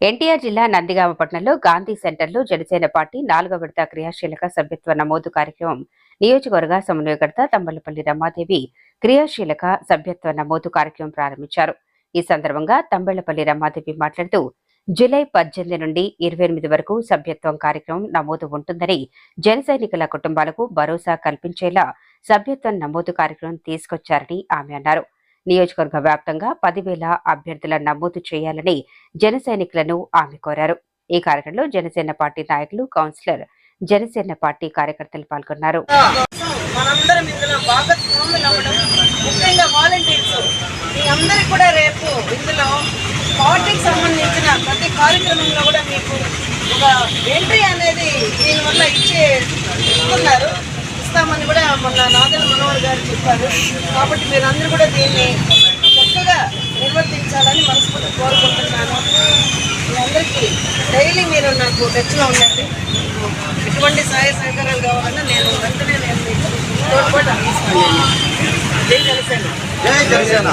ఎన్టీఆర్ జిల్లా నందిగామ పట్టణంలో గాంధీ సెంటర్లో జనసేన పార్టీ నాలుగో విడత క్రియాశీలక సభ్యత్వ నమోదు కార్యక్రమం నియోజకవర్గ సమన్వయకర్త తంబలపల్లి రమాదేవి క్రియాశీలక సభ్యత్వ నమోదు కార్యక్రమం ప్రారంభించారు. ఈ సందర్భంగా తంబళ్ళపల్లి రమాదేవి మాట్లాడుతూ జూలై పద్దెనిమిది నుండి ఇరవై ఎనిమిది వరకు సభ్యత్వం కార్యక్రమం నమోదు ఉంటుందని జన సైనికుల కుటుంబాలకు భరోసా కల్పించేలా సభ్యత్వం నమోదు కార్యక్రమం తీసుకొచ్చారని ఆమె అన్నారు. నియోజకవర్గ వ్యాప్తంగా పదివేల అభ్యర్థుల నమోదు చేయాలని జన సైనికులను ఆమె కోరారు. ఈ కార్యక్రమంలో జనసేన పార్టీ నాయకులు కౌన్సిలర్ జనసేన పార్టీ కార్యకర్తలు పాల్గొన్నారు. కూడా రేపు ఇందులో పార్టీకి సంబంధించిన ప్రతి కార్యక్రమంలో కూడా మీకు ఒక ఎంట్రీ అనేది దీనివల్ల ఇచ్చే ఇస్తున్నారు. ఇస్తామని కూడా మొన్న నాదల మనోహర్ గారు చెప్పారు. కాబట్టి మీరందరూ కూడా దీన్ని చక్కగా నిర్వర్తించాలని మనస్ఫూర్తి కోరుకుంటున్నాను. మీ అందరికీ డైలీ మీరు నాకు టచ్లో ఉండండి. ఎటువంటి సహాయ సహకారాలు కావాలన్నా నేను వెంటనే నేను మీకు తోడ్పాటు అందిస్తాను. జై జనసేన. జై జనసేన.